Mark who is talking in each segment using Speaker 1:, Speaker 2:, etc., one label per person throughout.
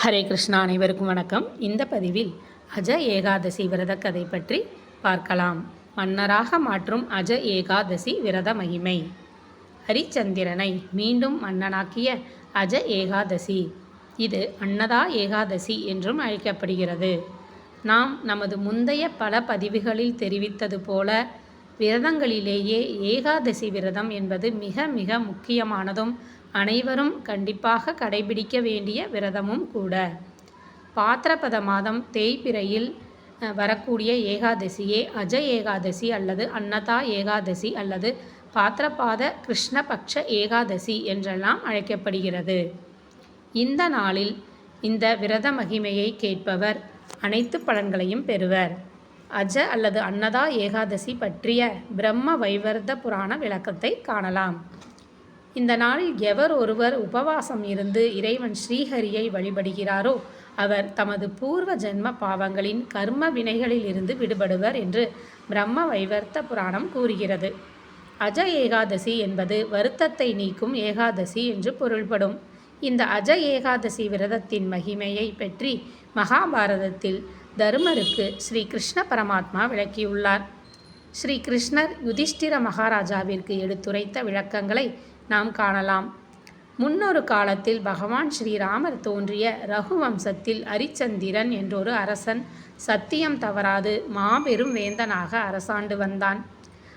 Speaker 1: ஹரே கிருஷ்ணா அனைவருக்கும் வணக்கம். இந்த பதிவில் அஜ ஏகாதசி விரத கதை பற்றி பார்க்கலாம். மன்னராக மாற்றும் அஜ ஏகாதசி விரத மகிமை. ஹரிச்சந்திரனை மீண்டும் மன்னனாக்கிய அஜ ஏகாதசி. இது அன்னதா ஏகாதசி என்றும் அழைக்கப்படுகிறது. நாம் நமது முந்தைய பல பதிவுகளில் தெரிவித்தது போல விரதங்களிலேயே ஏகாதசி விரதம் என்பது மிக மிக முக்கியமானதும் அனைவரும் கண்டிப்பாக கடைபிடிக்க வேண்டிய விரதமும் கூட. பாத்திரபத மாதம் தேய்பிறையில் வரக்கூடிய ஏகாதசியே அஜ ஏகாதசி அல்லது அன்னதா ஏகாதசி அல்லது பாத்திரபாத கிருஷ்ணபக்ஷ ஏகாதசி என்றெல்லாம் அழைக்கப்படுகிறது. இந்த நாளில் இந்த விரத மகிமையை கேட்பவர் அனைத்து பலன்களையும் பெறுவர். அஜ அல்லது அன்னதா ஏகாதசி பற்றிய பிரம்ம வைவர்த புராண விளக்கத்தை காணலாம். இந்த நாளில் எவர் ஒருவர் உபவாசம் இருந்து இறைவன் ஸ்ரீஹரியை வழிபடுகிறாரோ அவர் தமது பூர்வ ஜென்ம பாவங்களின் கர்ம வினைகளில் இருந்து விடுபடுவர் என்று பிரம்ம வைவர்த்த புராணம் கூறுகிறது. அஜ ஏகாதசி என்பது வருத்தத்தை நீக்கும் ஏகாதசி என்று பொருள்படும். இந்த அஜ ஏகாதசி விரதத்தின் மகிமையை பற்றி மகாபாரதத்தில் தருமருக்கு ஸ்ரீ கிருஷ்ண பரமாத்மா விளக்கியுள்ளார். ஸ்ரீ கிருஷ்ணர் யுதிஷ்டிர மகாராஜாவிற்கு எடுத்துரைத்த விளக்கங்களை நாம் காணலாம். முன்னொரு காலத்தில் பகவான் ஸ்ரீராமர் தோன்றிய ரகுவம்சத்தில் அரிச்சந்திரன் என்றொரு அரசன் சத்தியம் தவறாது மாபெரும் வேந்தனாக அரசாண்டு வந்தான்.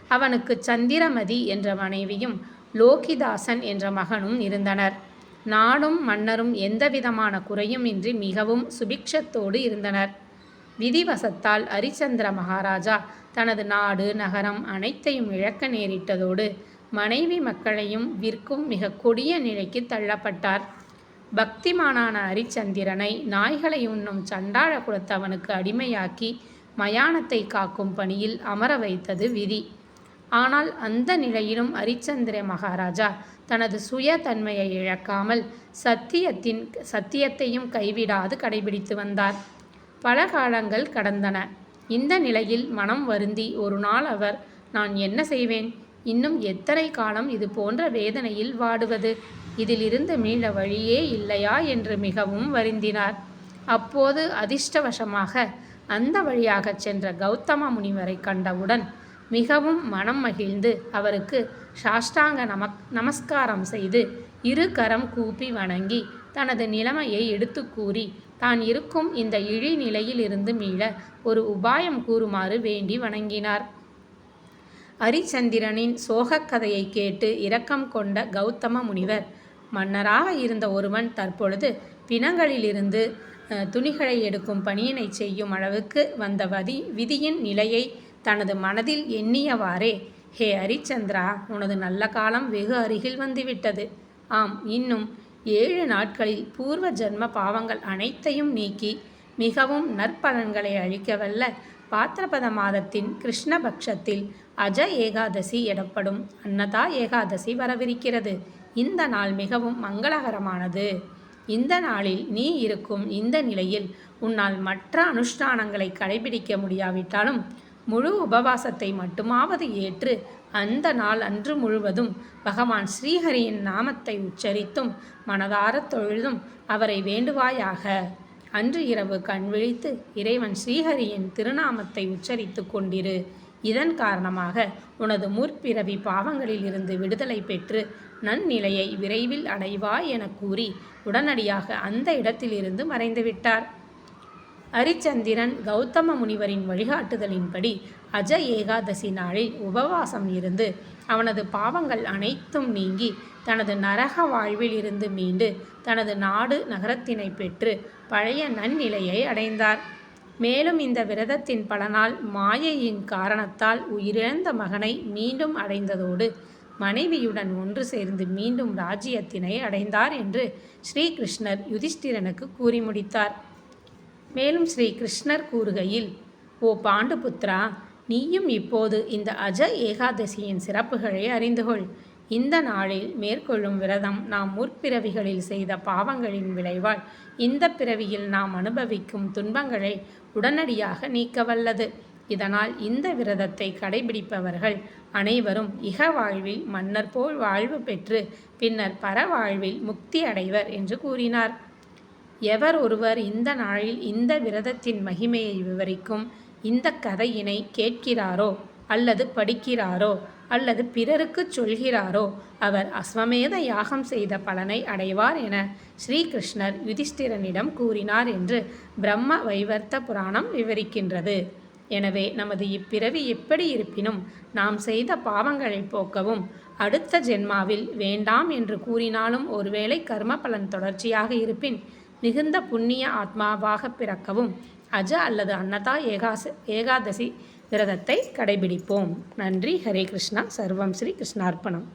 Speaker 1: அவனுக்கு சந்திரமதி என்ற மனைவியும் லோகிதாசன் என்ற மகனும் இருந்தனர். நாடும் மன்னரும் எந்தவிதமான குறையும் இன்றி மிகவும் சுபிக்ஷத்தோடு இருந்தனர். விதிவசத்தால் அரிச்சந்திர மகாராஜா தனது நாடு நகரம் அனைத்தையும் இழக்க நேரிட்டதோடு மனைவி மக்களையும் விற்கும் மிக கொடிய நிலைக்கு தள்ளப்பட்டார். பக்திமானான அரிச்சந்திரனை நாய்களை உண்ணும் சண்டாள குலத்தவனுக்கு அடிமையாக்கி மயானத்தை காக்கும் பணியில் அமர வைத்தது விதி. ஆனால் அந்த நிலையிலும் அரிச்சந்திர மகாராஜா தனது சுய தன்மையை இழக்காமல் சத்தியத்தின் சத்தியத்தையும் கைவிடாது கடைபிடித்து வந்தார். பல காலங்கள் கடந்தன. இந்த நிலையில் மனம் வருந்தி ஒரு நாள் அவர் நான் என்ன செய்வேன்? இன்னும் எத்தனை காலம் இது போன்ற வேதனையில் வாடுவது? இதிலிருந்து மீள வழியே இல்லையா? என்று மிகவும் வருந்தினார். அப்போது அதிர்ஷ்டவசமாக அந்த வழியாகச் சென்ற கௌதம முனிவரை கண்டவுடன் மிகவும் மனம் மகிழ்ந்து அவருக்கு சாஷ்டாங்க நமக் நமஸ்காரம் செய்து இரு கரம் கூப்பி வணங்கி தனது நிலைமையை எடுத்து கூறி தான் இருக்கும் இந்த இழி நிலையிலிருந்து மீள ஒரு உபாயம் கூறுமாறு வேண்டி வணங்கினார். அரிச்சந்திரனின் சோகக் கதையை கேட்டு இரக்கம் கொண்ட கௌதம முனிவர் மன்னராக இருந்த ஒருவன் தற்பொழுது பிணங்களிலிருந்து துணிகளை எடுக்கும் பணியினை செய்யும் அளவுக்கு வந்த வதி விதியின் நிலையை தனது மனதில் எண்ணியவாறே ஹே ஹரிச்சந்திரா உனது நல்ல காலம் வெகு அருகில் வந்துவிட்டது. ஆம் இன்னும் ஏழு நாட்களில் பூர்வ ஜன்ம பாவங்கள் அனைத்தையும் நீக்கி மிகவும் நற்பலன்களை அழிக்கவல்ல பாத்திரபத மாதத்தின் கிருஷ்ணபக்ஷத்தில் அஜ ஏகாதசி எனப்படும் அன்னதா ஏகாதசி வரவிருக்கிறது. இந்த நாள் மிகவும் மங்களகரமானது. இந்த நாளில் நீ இருக்கும் இந்த நிலையில் உன்னால் மற்ற அனுஷ்டானங்களை கடைபிடிக்க முடியாவிட்டாலும் முழு உபவாசத்தை மட்டுமாவது ஏற்று அந்த நாள் அன்று முழுவதும் பகவான் ஸ்ரீஹரியின் நாமத்தை உச்சரித்தும் மனதாரத் தொழுதும் அவரை வேண்டுவாயாக. அன்று இரவு கண் விழித்து இறைவன் ஸ்ரீஹரியின் திருநாமத்தை உச்சரித்து கொண்டிரு. இதன் காரணமாக உனது முற்பிறவி பாவங்களில் இருந்து விடுதலை பெற்று நன்னிலையை விரைவில் அடைவாய் என கூறி உடனடியாக அந்த இடத்திலிருந்து மறைந்துவிட்டார். அரிச்சந்திரன் கௌதம முனிவரின் வழிகாட்டுதலின்படி அஜ ஏகாதசி நாளில் உபவாசம் இருந்து அவனது பாவங்கள் அனைத்தும் நீங்கி தனது நரக வாழ்வில் இருந்து மீண்டு தனது நாடு நகரத்தினை பெற்று பழைய நன்னிலையை அடைந்தார். மேலும் இந்த விரதத்தின் பலனால் மாயையின் காரணத்தால் உயிரிழந்த மகனை மீண்டும் அடைந்ததோடு மனைவியுடன் ஒன்று சேர்ந்து மீண்டும் ராஜ்யத்தினை அடைந்தார் என்று ஸ்ரீகிருஷ்ணர் யுதிஷ்டிரனுக்கு கூறி முடித்தார். மேலும் ஸ்ரீ கிருஷ்ணர் கூறுகையில் ஓ பாண்டுபுத்ரா நீயும் இப்போது இந்த அஜ ஏகாதசியின் சிறப்புகளை அறிந்து கொள் இந்த நாளில் மேற்கொள்ளும் விரதம் நாம் முற்பிறவிகளில் செய்த பாவங்களின் விளைவால் இந்த பிறவியில் நாம் அனுபவிக்கும் துன்பங்களை உடனடியாக நீக்க வல்லது இதனால் இந்த விரதத்தை கடைபிடிப்பவர்கள் அனைவரும் இக வாழ்வில் மன்னர் போல் வாழ்வு பெற்று பின்னர் பரவாழ்வில் முக்தி அடைவர் என்று கூறினார். எவர் ஒருவர் இந்த நாளில் இந்த விரதத்தின் மகிமையை விவரிக்கும் இந்த கதையினை கேட்கிறாரோ அல்லது படிக்கிறாரோ அல்லது பிறருக்குச் சொல்கிறாரோ அவர் அஸ்வமேத யாகம் செய்த பலனை அடைவார் என ஸ்ரீகிருஷ்ணர் யுதிஷ்டிரனிடம் கூறினார் என்று பிரம்ம வைவர்த்த புராணம் விவரிக்கின்றது. எனவே நமது இப்பிறவி எப்படி இருப்பினும் நாம் செய்த பாவங்களை போக்கவும் அடுத்த ஜென்மாவில் வேண்டாம் என்று கூறினாலும் ஒருவேளை கர்ம பலன் தொடர்ச்சியாக இருப்பின் மிகுந்த புண்ணிய ஆத்மாவாக பிறக்கவும் அஜ அல்லது அன்னதா ஏகாச ஏகாதசி விரதத்தை கடைபிடிப்போம். நன்றி. ஹரே கிருஷ்ணா. சர்வம் ஸ்ரீ கிருஷ்ணார்ப்பணம்.